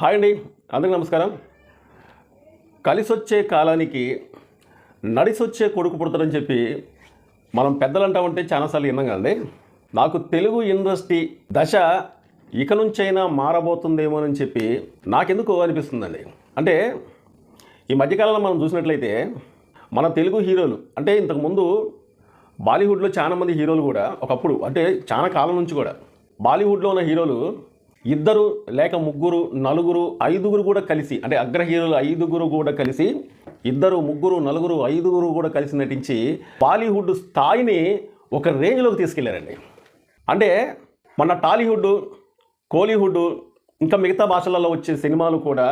Hi అండి. అందరికీ నమస్కారం. కలిసొచ్చే కాలానికి నడిసొచ్చే కొడుకు పుడతాడని చెప్పి మనం పెద్దలు అంటామంటే చాలాసార్లు విన్నాం కదండి. నాకు తెలుగు ఇండస్ట్రీ దశ ఇక నుంచైనా మారబోతుందేమో అని చెప్పి నాకెందుకు అనిపిస్తుందండి. అంటే ఈ మధ్యకాలంలో మనం చూసినట్లయితే మన తెలుగు హీరోలు అంటే ఇంతకుముందు బాలీవుడ్లో చాలా మంది హీరోలు కూడా ఒకప్పుడు అంటే చాలా కాలం నుంచి కూడా బాలీవుడ్లో ఉన్న హీరోలు ఇద్దరు లేక ముగ్గురు నలుగురు ఐదుగురు కూడా కలిసి అంటే అగ్ర హీరోలు ఐదుగురు కూడా కలిసి ఇద్దరు ముగ్గురు నలుగురు ఐదుగురు కూడా కలిసి నటించి బాలీవుడ్ స్థాయిని ఒక రేంజ్లోకి తీసుకెళ్ళారండి. అంటే మన టాలీవుడ్ కోలీవుడ్ ఇంకా మిగతా భాషలలో వచ్చే సినిమాలు కూడా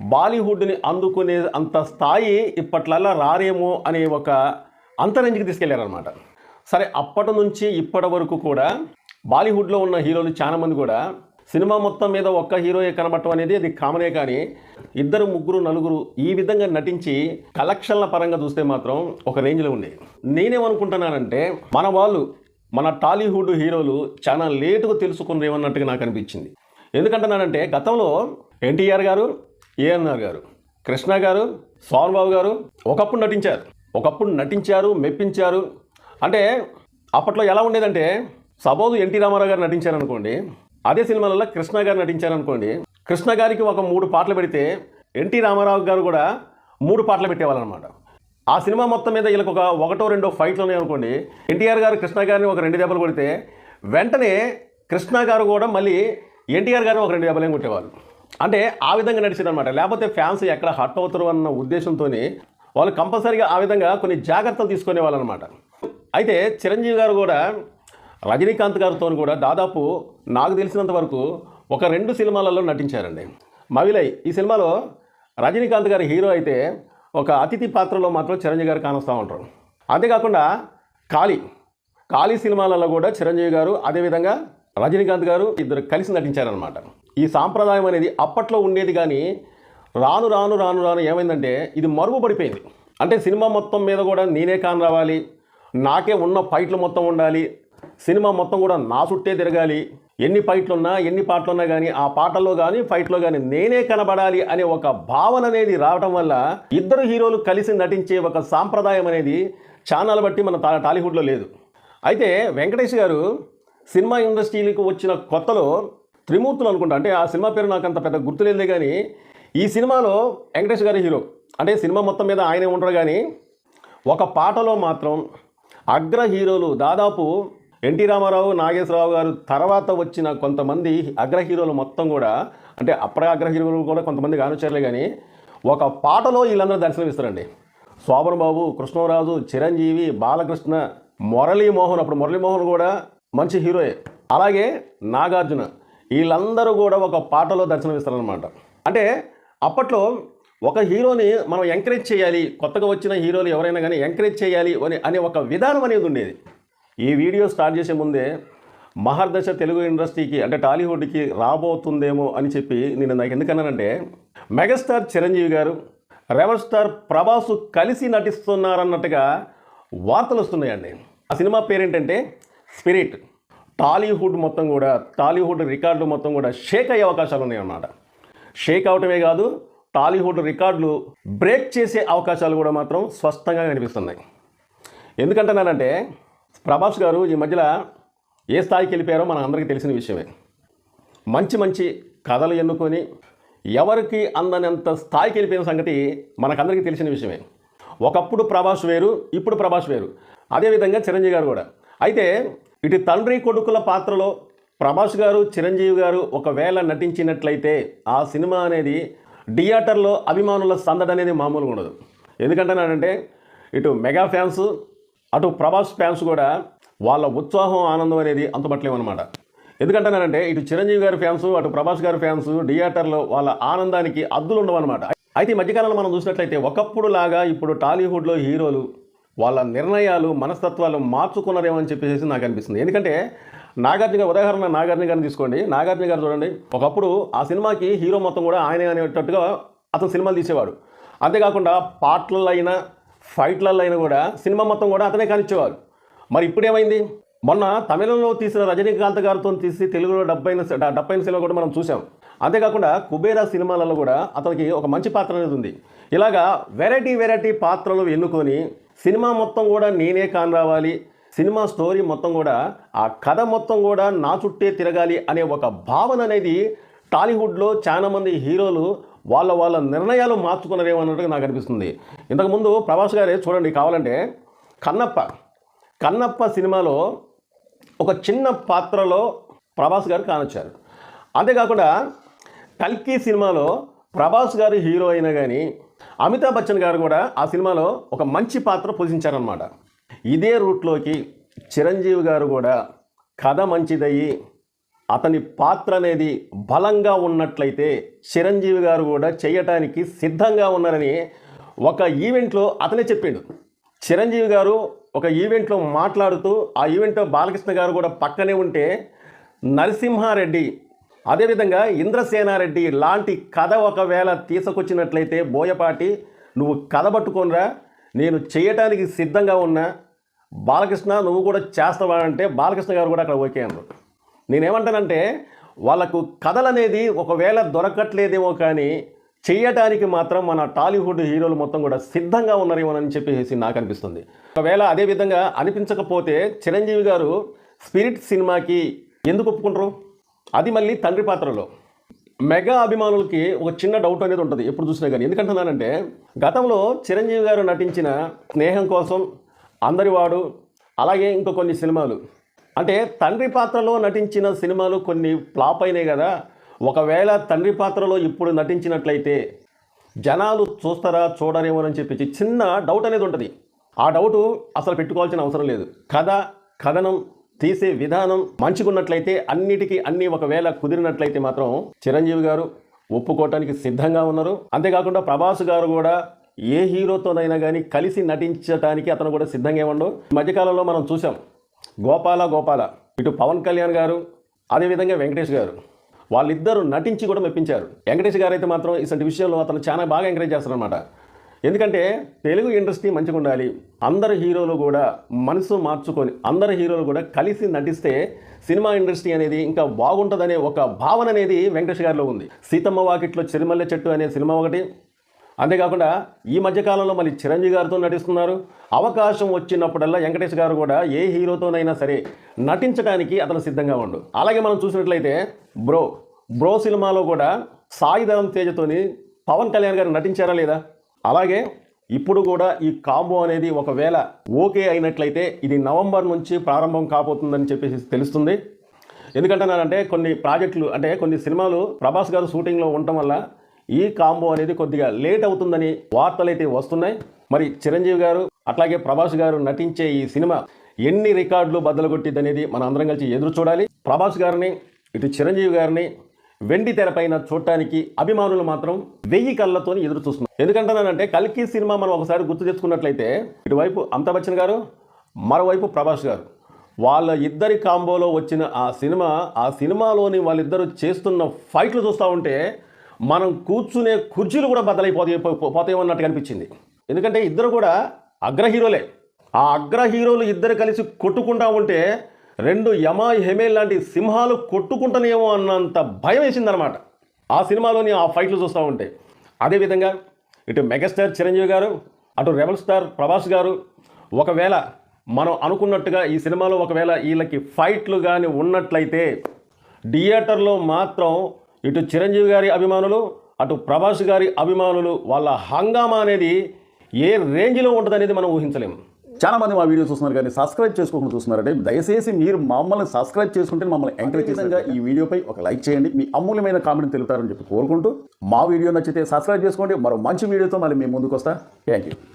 బాలీవుడ్ని అందుకునే అంత స్థాయి ఇప్పట్లల్లా రారేమో అనే ఒక అంతరంజికి తీసుకెళ్ళారనమాట సరే అప్పటి నుంచి ఇప్పటి వరకు కూడా బాలీవుడ్లో ఉన్న హీరోలు చాలామంది కూడా సినిమా మొత్తం మీద ఒక్క హీరోయే కనబడటం అనేది అది కామనే కానీ ఇద్దరు ముగ్గురు నలుగురు ఈ విధంగా నటించి కలెక్షన్ల పరంగా చూస్తే మాత్రం ఒక రేంజ్లో ఉంది. నేనేమనుకుంటున్నానంటే మన వాళ్ళు మన టాలీవుడ్ హీరోలు చాలా లేటుగా తెలుసుకున్నారేమన్నట్టుగా నాకు అనిపించింది. ఎందుకంటున్నానంటే గతంలో ఎన్టీఆర్ గారు ఏఎన్ఆర్ గారు కృష్ణ గారు సోన్ బాబు గారు ఒకప్పుడు నటించారు. ఒకప్పుడు నటించారు మెప్పించారు. అంటే అప్పట్లో ఎలా ఉండేదంటే సపోజ్ ఎన్టీ రామారావు గారు నటించారనుకోండి అదే సినిమాలలో కృష్ణ గారు నటించారనుకోండి కృష్ణ గారికి ఒక మూడు పాటలు పెడితే ఎన్టీ రామారావు గారు కూడా మూడు పాటలు పెట్టేవాళ్ళనమాట. ఆ సినిమా మొత్తం మీద వీళ్ళకి ఒక ఒకటో రెండో ఫైట్లు ఉన్నాయనుకోండి ఎన్టీఆర్ గారు కృష్ణ గారిని ఒక రెండు దెబ్బలు కొడితే వెంటనే కృష్ణ గారు కూడా మళ్ళీ ఎన్టీఆర్ గారిని ఒక రెండు దెబ్బలు ఏం కొట్టేవాళ్ళు. అంటే ఆ విధంగా నడిచిందనమాట లేకపోతే ఫ్యాన్స్ ఎక్కడ హట్ అవుతారు అన్న ఉద్దేశంతో వాళ్ళు కంపల్సరీగా ఆ విధంగా కొన్ని జాగ్రత్తలు తీసుకునేవాళ్ళు అనమాట అయితే చిరంజీవి గారు కూడా రజనీకాంత్ గారితో కూడా దాదాపు నాకు తెలిసినంత వరకు ఒక రెండు సినిమాలలో నటించారండి. మవిలై ఈ సినిమాలో రజనీకాంత్ గారి హీరో అయితే ఒక అతిథి పాత్రలో మాత్రం చిరంజీవి గారు కానొస్తూ ఉంటారు. అంతేకాకుండా కాళీ కాళీ సినిమాలలో కూడా చిరంజీవి గారు అదేవిధంగా రజనీకాంత్ గారు ఇద్దరు కలిసి నటించారనమాట ఈ సాంప్రదాయం అనేది అప్పట్లో ఉండేది కానీ రాను రాను రాను రాను ఏమైందంటే ఇది మరుగుపడిపోయింది. అంటే సినిమా మొత్తం మీద కూడా నేనే కాని రావాలి నాకే ఉన్న ఫైట్లు మొత్తం ఉండాలి సినిమా మొత్తం కూడా నా చుట్టే తిరగాలి. ఎన్ని ఫైట్లున్నా ఎన్ని పాటలున్నా కానీ ఆ పాటల్లో కానీ ఫైట్లో కానీ నేనే కనబడాలి అనే ఒక భావన అనేది రావటం వల్ల ఇద్దరు హీరోలు కలిసి నటించే ఒక సాంప్రదాయం అనేది ఛానల్ బట్టి మన టా- టాలీవుడ్లో లేదు. అయితే వెంకటేష్ గారు సినిమా ఇండస్ట్రీలకు వచ్చిన కొత్తలో త్రిమూర్తులు అనుకుంటా అంటే ఆ సినిమా పేరు నాకు అంత పెద్ద గుర్తులేదే కానీ ఈ సినిమాలో వెంకటేష్ గారి హీరో అంటే సినిమా మొత్తం మీద ఆయనే ఉంటారు కానీ ఒక పాటలో మాత్రం అగ్ర హీరోలు దాదాపు ఎన్టీ రామారావు నాగేశ్వరరావు గారు తర్వాత వచ్చిన కొంతమంది అగ్ర హీరోలు మొత్తం కూడా అంటే అప్పటి అగ్ర హీరోలు కూడా కొంతమంది కానొచ్చారులే కానీ ఒక పాటలో వీళ్ళందరూ దర్శనమిస్తారండి. శోభన్ బాబు కృష్ణరాజు చిరంజీవి బాలకృష్ణ మురళీమోహన్ అప్పుడు మురళీమోహన్ కూడా మంచి హీరోయే. అలాగే నాగార్జున వీళ్ళందరూ కూడా ఒక పాటలో దర్శనమిస్తారనమాట అంటే అప్పట్లో ఒక హీరోని మనం ఎంకరేజ్ చేయాలి కొత్తగా వచ్చిన హీరోలు ఎవరైనా కానీ ఎంకరేజ్ చేయాలి అని అనే ఒక విధానం అనేది ఉండేది. ఈ వీడియో స్టార్ట్ చేసే ముందే మహర్దశ తెలుగు ఇండస్ట్రీకి అంటే టాలీవుడ్కి రాబోతుందేమో అని చెప్పి నేను నాకు ఎందుకన్నానంటే మెగాస్టార్ చిరంజీవి గారు రెవర్ స్టార్ ప్రభాసు కలిసి నటిస్తున్నారన్నట్టుగా వార్తలు వస్తున్నాయండి. ఆ సినిమా పేరేంటంటే స్పిరిట్. టాలీవుడ్ మొత్తం కూడా టాలీవుడ్ రికార్డులు మొత్తం కూడా షేక్ అయ్యే అవకాశాలు ఉన్నాయన్నమాట. షేక్ అవటమే కాదు టాలీవుడ్ రికార్డులు బ్రేక్ చేసే అవకాశాలు కూడా మాత్రం స్పష్టంగా కనిపిస్తున్నాయి. ఎందుకంటున్నానంటే ప్రభాస్ గారు ఈ మధ్యలో ఏ స్థాయికి వెళ్ళిపోయారో మన అందరికీ తెలిసిన విషయమే. మంచి మంచి కథలు ఎన్నుకొని ఎవరికి అందనంత స్థాయికి వెళ్ళిపోయిన సంగతి మనకందరికీ తెలిసిన విషయమే. ఒకప్పుడు ప్రభాస్ వేరు ఇప్పుడు ప్రభాస్ వేరు. అదేవిధంగా చిరంజీవి గారు కూడా. అయితే ఇటు తండ్రి కొడుకుల పాత్రలో ప్రభాస్ గారు చిరంజీవి గారు ఒకవేళ నటించినట్లయితే ఆ సినిమా అనేది థియేటర్లో అభిమానుల సందడి అనేది మామూలుగా ఉండదు. ఎందుకంటున్నానంటే ఇటు మెగా ఫ్యాన్స్ అటు ప్రభాస్ ఫ్యాన్స్ కూడా వాళ్ళ ఉత్సాహం ఆనందం అనేది అంతుపట్టలేమన్నమాట ఎందుకంటున్నానంటే ఇటు చిరంజీవి గారి ఫ్యాన్స్ అటు ప్రభాస్ గారి ఫ్యాన్స్ థియేటర్లో వాళ్ళ ఆనందానికి అద్దులు ఉండవన్నమాట. అయితే ఈ మధ్యకాలంలో మనం చూసినట్లయితే ఒకప్పుడు లాగా ఇప్పుడు టాలీవుడ్లో హీరోలు వాళ్ళ నిర్ణయాలు మనస్తత్వాలు మార్చుకున్నారేమో అని చెప్పేసి నాకు అనిపిస్తుంది. ఎందుకంటే నాగార్జున గారు ఉదాహరణ నాగార్జున గారిని తీసుకోండి. నాగార్జున గారు చూడండి ఒకప్పుడు ఆ సినిమాకి హీరో మొత్తం కూడా ఆయనే అనేటట్టుగా అతను సినిమాలు తీసేవాడు. అంతేకాకుండా పాటలైనా ఫైట్లలో అయినా కూడా సినిమా మొత్తం కూడా అతనే కానిచ్చేవారు మరి ఇప్పుడేమైంది? మొన్న తమిళంలో తీసిన రజనీకాంత్ గారితో తీసి తెలుగులో డబ్బైన డబ్బైన సినిమా కూడా మనం చూసాం అంతేకాకుండా కుబేరా సినిమాలలో కూడా అతనికి ఒక మంచి పాత్ర అనేది ఉంది. ఇలాగా వెరైటీ వెరైటీ పాత్రలు ఎన్నుకొని సినిమా మొత్తం కూడా నేనే కాని రావాలి సినిమా స్టోరీ మొత్తం కూడా ఆ కథ మొత్తం కూడా నా చుట్టే తిరగాలి అనే ఒక భావన అనేది టాలీవుడ్లో చాలామంది హీరోలు వాళ్ళ వాళ్ళ నిర్ణయాలు మార్చుకున్నారేమన్నట్టుగా నాకు అనిపిస్తుంది. ఇంతకుముందు ప్రభాస్ గారే చూడండి కావాలంటే కన్నప్ప కన్నప్ప సినిమాలో ఒక చిన్న పాత్రలో ప్రభాస్ గారు కానొచ్చారు. అంతేకాకుండా కల్కి సినిమాలో ప్రభాస్ గారు హీరో అయినా కానీ అమితాబ్ బచ్చన్ గారు కూడా ఆ సినిమాలో ఒక మంచి పాత్ర పోషించారనమాట ఇదే రూట్లోకి చిరంజీవి గారు కూడా కథ మంచిదయ్యి అతని పాత్ర అనేది బలంగా ఉన్నట్లయితే చిరంజీవి గారు కూడా చేయటానికి సిద్ధంగా ఉన్నారని ఒక ఈవెంట్లో అతనే చెప్పిండు. చిరంజీవి గారు ఒక ఈవెంట్లో మాట్లాడుతూ ఆ ఈవెంట్లో బాలకృష్ణ గారు కూడా పక్కనే ఉంటే నరసింహారెడ్డి అదేవిధంగా ఇంద్రసేనారెడ్డి లాంటి కథ ఒకవేళ తీసుకొచ్చినట్లయితే బోయపాటి నువ్వు కథ పట్టుకోనరా నేను చేయటానికి సిద్ధంగా ఉన్నా బాలకృష్ణ నువ్వు కూడా చేస్తావా అంటే బాలకృష్ణ గారు కూడా అక్కడ ఓకే అన్నారు. నేనేమంటానంటే వాళ్ళకు కథలనేది ఒకవేళ దొరకట్లేదేమో కానీ చేయటానికి మాత్రం మన టాలీవుడ్ హీరోలు మొత్తం కూడా సిద్ధంగా ఉన్నారేమోనని చెప్పేసి నాకు అనిపిస్తుంది ఒకవేళ అదే విధంగా అనిపించకపోతే చిరంజీవి గారు స్పిరిట్ సినిమాకి ఎందుకు ఒప్పుకుంటారు? అది మళ్ళీ తండ్రి పాత్రలో. మెగా అభిమానులకి ఒక చిన్న డౌట్ అనేది ఉంటుంది ఎప్పుడు చూసినా కానీ. ఎందుకంటున్నానంటే గతంలో చిరంజీవి గారు నటించిన స్నేహం కోసం అందరివాడు అలాగే ఇంకో కొన్ని సినిమాలు. అంటే తండ్రి పాత్రలో నటించిన సినిమాలు కొన్ని ఫ్లాప్ అయినాయి కదా. ఒకవేళ తండ్రి పాత్రలో ఇప్పుడు నటించినట్లయితే జనాలు చూస్తారా చూడరేమోనని చెప్పి చిన్న డౌట్ అనేది ఉంటుంది. ఆ డౌటు అసలు పెట్టుకోవాల్సిన అవసరం లేదు. కథ కథనం తీసే విధానం మంచిగున్నట్లయితే అన్నిటికీ అన్ని ఒకవేళ కుదిరినట్లయితే మాత్రం చిరంజీవి గారు ఒప్పుకోవటానికి సిద్ధంగా ఉన్నారు. అంతేకాకుండా ప్రభాస్ గారు కూడా ఏ హీరోతోనైనా కానీ కలిసి నటించడానికి అతను కూడా సిద్ధంగా ఉండవు మధ్యకాలంలో మనం చూసాం గోపాల గోపాల. ఇటు పవన్ కళ్యాణ్ గారు అదేవిధంగా వెంకటేష్ గారు. వాళ్ళిద్దరూ నటించి కూడా మెప్పించారు. వెంకటేష్ గారు అయితే మాత్రం ఇటువంటి విషయంలో అతను చాలా బాగా ఎంకరేజ్ చేస్తారనమాట ఎందుకంటే తెలుగు ఇండస్ట్రీ మంచిగా ఉండాలి. అందరు హీరోలు కూడా మనసు మార్చుకొని అందరు హీరోలు కూడా కలిసి నటిస్తే సినిమా ఇండస్ట్రీ అనేది ఇంకా బాగుంటుందనే ఒక భావన అనేది వెంకటేష్ గారిలో ఉంది. సీతమ్మ వాకిట్లో చిరుమల్లె చెట్టు అనే సినిమా ఒకటి అంతేకాకుండా ఈ మధ్యకాలంలో మళ్ళీ చిరంజీవి గారితో నటిస్తున్నారు. అవకాశం వచ్చినప్పుడల్లా వెంకటేష్ గారు కూడా ఏ హీరోతోనైనా సరే నటించడానికి అతను సిద్ధంగా ఉండు. అలాగే మనం చూసినట్లయితే బ్రో బ్రో సినిమాలో కూడా సాయి ధరం తేజతోని పవన్ కళ్యాణ్ గారు నటించారా లేదా? అలాగే ఇప్పుడు కూడా ఈ కాంబో అనేది ఒకవేళ ఓకే అయినట్లయితే ఇది నవంబర్ నుంచి ప్రారంభం కాబోతుందని చెప్పేసి తెలుస్తుంది. ఎందుకంటున్నానంటే కొన్ని ప్రాజెక్టులు అంటే కొన్ని సినిమాలు ప్రభాస్ గారు షూటింగ్లో ఉండటం వల్ల ఈ కాంబో అనేది కొద్దిగా లేట్ అవుతుందని వార్తలు అయితే వస్తున్నాయి. మరి చిరంజీవి గారు అట్లాగే ప్రభాస్ గారు నటించే ఈ సినిమా ఎన్ని రికార్డులు బద్దలుగొట్టింది అనేది మన అందరం కలిసి ఎదురు చూడాలి. ప్రభాస్ గారిని ఇటు చిరంజీవి గారిని వెండి తెరపైన చూడటానికి అభిమానులు మాత్రం వెయ్యి కళ్ళతో ఎదురు చూస్తున్నారు. ఎందుకంటున్నానంటే కల్కి సినిమా మనం ఒకసారి గుర్తు తెచ్చుకున్నట్లయితే ఇటువైపు అమితాబ్ బచ్చన్ గారు మరోవైపు ప్రభాస్ గారు. వాళ్ళ ఇద్దరి కాంబోలో వచ్చిన ఆ సినిమా ఆ సినిమాలోని వాళ్ళిద్దరూ చేస్తున్న ఫైట్లు చూస్తూ ఉంటే మనం కూర్చునే కుర్చీలు కూడా బద్దలైపోతాయి పో- పోతాయేమన్నట్టు అనిపించింది. ఎందుకంటే ఇద్దరు కూడా అగ్ర హీరోలే ఆ అగ్ర హీరోలు ఇద్దరు కలిసి కొట్టుకుంటా ఉంటే రెండు యమా హెమేల్ లాంటి సింహాలు కొట్టుకుంటనేమో అన్నంత భయం వేసిందనమాట ఆ సినిమాలోని ఆ ఫైట్లు చూస్తూ ఉంటే. అదేవిధంగా ఇటు మెగాస్టార్ చిరంజీవి గారు అటు రెబల్ స్టార్ ప్రభాస్ గారు ఒకవేళ మనం అనుకున్నట్టుగా ఈ సినిమాలో ఒకవేళ వీళ్ళకి ఫైట్లు కానీ ఉన్నట్లయితే థియేటర్లో మాత్రం ఇటు చిరంజీవి గారి అభిమానులు అటు ప్రభాస్ గారి అభిమానులు వాళ్ళ హంగామా అనేది ఏ రేంజ్లో ఉంటుంది అనేది మనం ఊహించలేము చాలా మంది మా వీడియో చూస్తున్నారు కానీ సబ్స్క్రైబ్ చేసుకోకుండా చూస్తున్నారంటే దయచేసి మీరు మమ్మల్ని సబ్స్క్రైబ్ చేసుకుంటే మమ్మల్ని ఎంకరేజ్ చేసినగా ఈ వీడియోపై ఒక లైక్ చేయండి. మీ అమూల్యమైన కామెంట్ తెలుపుతారని చెప్పి కోరుకుంటూ మా వీడియో నచ్చితే సబ్స్క్రైబ్ చేసుకోండి. మరో మంచి వీడియోతో మళ్ళీ మేము ముందుకు వస్తా థ్యాంక్ యూ